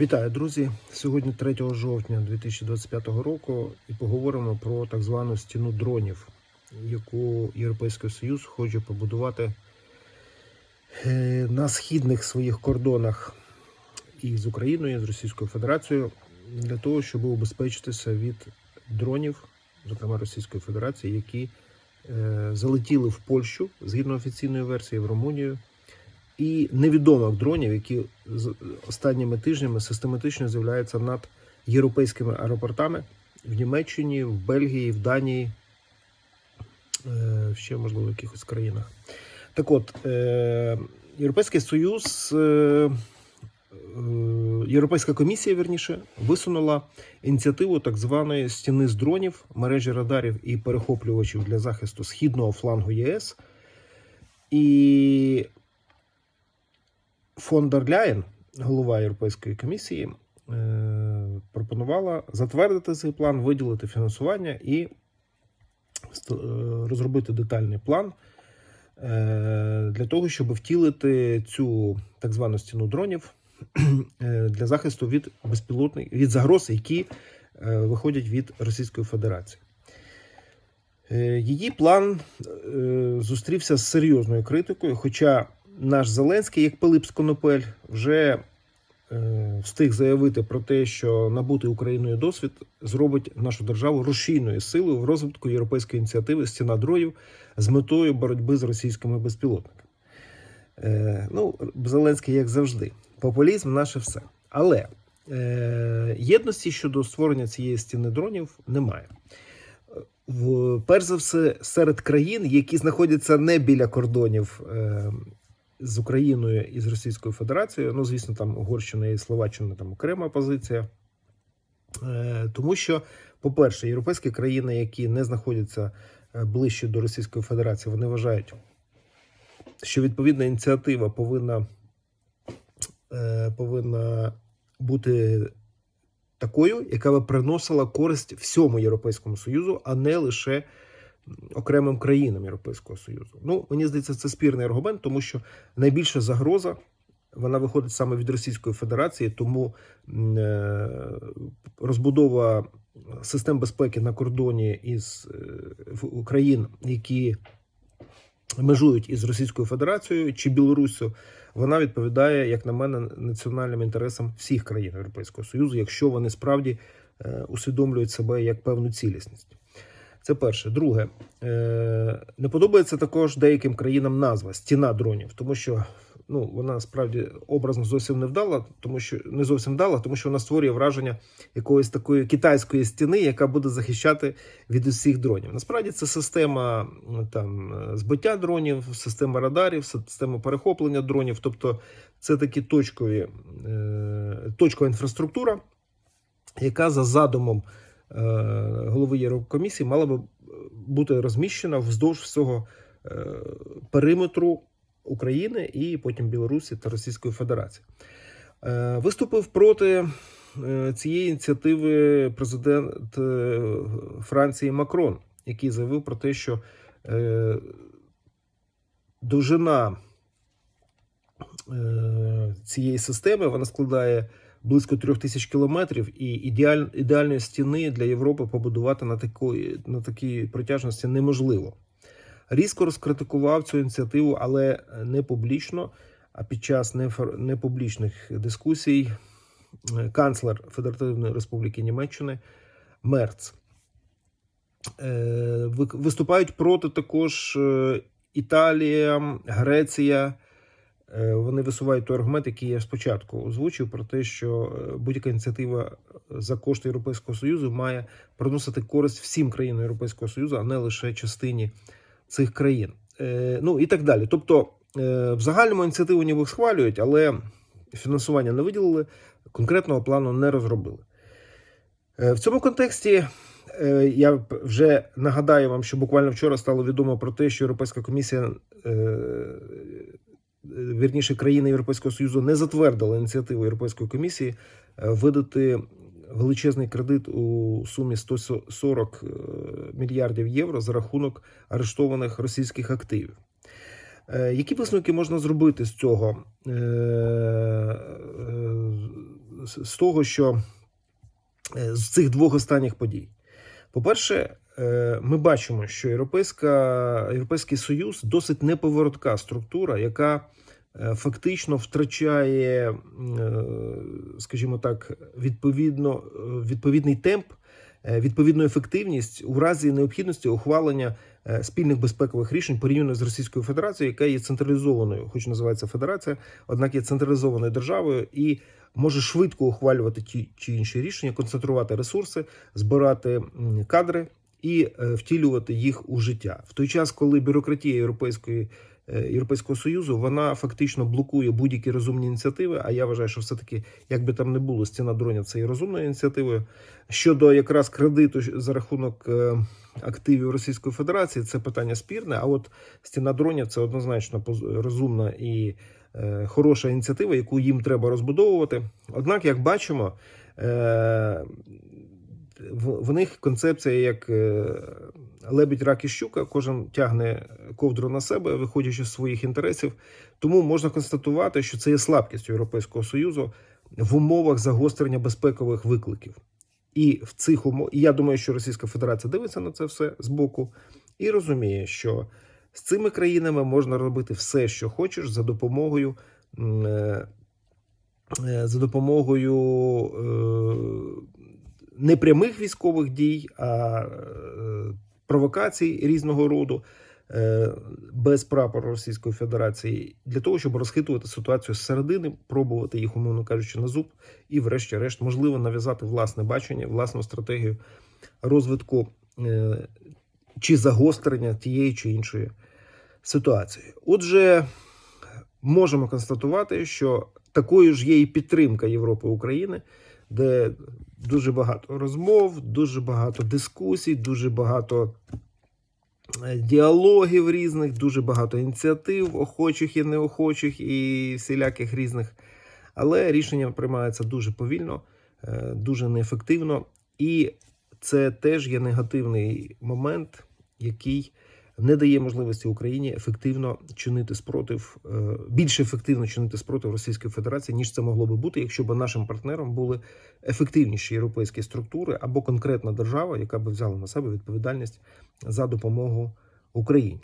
Вітаю, друзі! Сьогодні 3 жовтня 2025 року і поговоримо про так звану стіну дронів, яку Європейський Союз хоче побудувати е, на східних своїх кордонах і з Україною, і з Російською Федерацією для того, щоб убезпечитися від дронів, зокрема Російської Федерації, які е, залетіли в Польщу згідно офіційної версії в Румунію і невідомих дронів, які останніми тижнями систематично з'являються над європейськими аеропортами в Німеччині, в Бельгії, в Данії, е, ще можливо в якихось країнах. Так от, е, Європейський Союз, е, Європейська комісія, верніше, висунула ініціативу так званої стіни з дронів, мережі радарів і перехоплювачів для захисту східного флангу ЄС. І фон дер Ляєн, голова Європейської комісії, е, пропонувала затвердити цей план, виділити фінансування і е, розробити детальний план е, для того, щоб втілити цю так звану стіну дронів для захисту від безпілотних від загроз, які виходять від Російської Федерації. Її план зустрівся з серйозною критикою, хоча наш Зеленський, як Пилип Сконопель, вже е, встиг заявити про те, що набутий Україною досвід зробить нашу державу рушійною силою в розвитку європейської ініціативи Стіна дроїв з метою боротьби з російськими безпілотниками. Е, ну, Зеленський, як завжди, популізм наше все. Але е, єдності щодо створення цієї стіни дронів немає. В, перш за все, серед країн, які знаходяться не біля кордонів е, з Україною і з Російською Федерацією, ну, звісно, там Угорщина і Словаччина там окрема позиція. Е, тому що, по-перше, європейські країни, які не знаходяться е, ближче до Російської Федерації, вони вважають, що відповідна ініціатива повинна, е, повинна бути такою, яка би приносила користь всьому Європейському Союзу, а не лише окремим країнам Європейського Союзу. Ну, мені здається, це спірний аргумент, тому що найбільша загроза вона виходить саме від Російської Федерації, тому е, розбудова систем безпеки на кордоні із е, країн, які межують із Російською Федерацією чи Білоруссю, вона відповідає, як на мене, національним інтересам всіх країн Європейського Союзу, якщо вони справді е, усвідомлюють себе як певну цілісність. Це перше. Друге, е, не подобається також деяким країнам назва стіна дронів, тому що ну вона справді образно зовсім не вдала, тому що не зовсім вдала, тому що вона створює враження якоїсь такої китайської стіни, яка буде захищати від усіх дронів. Насправді це система там е, збиття дронів, система радарів, система перехоплення дронів. Тобто це такі точкові е, точкова інфраструктура, яка за задумом голови Єврокомісії мала би бути розміщена вздовж всього е, периметру України і потім Білорусі та Російської Федерації. Е, Виступив проти е, цієї ініціативи президент е, Франції Макрон, який заявив про те, що е, довжина е, цієї системи вона складає близько трьох тисяч кілометрів, і ідеаль, ідеальної стіни для Європи побудувати на такої на такій протяжності неможливо. Різко розкритикував цю ініціативу, але не публічно. А під час непублічних дискусій е, канцлер Федеративної Республіки Німеччини Мерц. Е, Виступають проти також е, Італія, Греція. Е, Вони висувають той аргумент, який я спочатку озвучив, про те, що е, будь-яка ініціатива за кошти Європейського Союзу має приносити користь всім країнам Європейського Союзу, а не лише частині цих країн. Е, Ну і так далі. Тобто, е, в загальному ініціативу ніби схвалюють, але фінансування не виділили, конкретного плану не розробили. Е, В цьому контексті е, я вже нагадаю вам, що буквально вчора стало відомо про те, що Європейська комісія, е, вірніше, країни Європейського Союзу не затвердила ініціативу Європейської комісії е, видати величезний кредит у сумі 140 е, мільярдів євро за рахунок арештованих російських активів. Е, Які висновки можна зробити з цього? З- того, що з цих двох останніх подій. По-перше, ми бачимо, що Європейська, Європейський Союз досить неповоротка структура, яка фактично втрачає, е, скажімо так, відповідно, е, відповідний темп, е, відповідну ефективність у разі необхідності ухвалення е, спільних безпекових рішень порівняно з Російською Федерацією, яка є централізованою, хоч називається Федерація, однак є централізованою державою і може швидко ухвалювати ті чи інші рішення, концентрувати ресурси, збирати кадри і е, втілювати їх у життя. В той час, коли бюрократія Європейської е, Європейського союзу вона фактично блокує будь-які розумні ініціативи. А я вважаю, що все таки, як би там не було, стіна дронів це є розумною ініціативою. Щодо якраз кредиту за рахунок е, активів Російської Федерації, це питання спірне. А от стіна дронів це однозначно розумна і е, хороша ініціатива, яку їм треба розбудовувати. Однак, як бачимо, е, в, них концепція як е, лебідь, рак і щука, кожен тягне ковдру на себе, виходячи з своїх інтересів. Тому можна констатувати, що це є слабкістю Європейського Союзу в умовах загострення безпекових викликів. І в цих умов, і я думаю, що Російська Федерація дивиться на це все збоку і розуміє, що з цими країнами можна робити все, що хочеш, за допомогою. е, е, За допомогою е, не прямих військових дій, а провокацій різного роду е, без прапору Російської Федерації для того, щоб розхитувати ситуацію зсередини, пробувати їх, умовно кажучи, на зуб, і, врешті-решт, можливо, нав'язати власне бачення, власну стратегію розвитку е, чи загострення тієї чи іншої ситуації. Отже, можемо констатувати, що такою ж є і підтримка Європи України, де дуже багато розмов, дуже багато дискусій, дуже багато е, діалогів різних, дуже багато ініціатив, охочих і неохочих, і всіляких різних. Але рішення приймаються дуже повільно, е, дуже неефективно, і це теж є негативний момент, який не дає можливості Україні ефективно чинити спротив, е, більш ефективно чинити спротив Російської Федерації, ніж це могло би бути, якщо б нашим партнером були ефективніші європейські структури або конкретна держава, яка би взяла на себе відповідальність за допомогу Україні.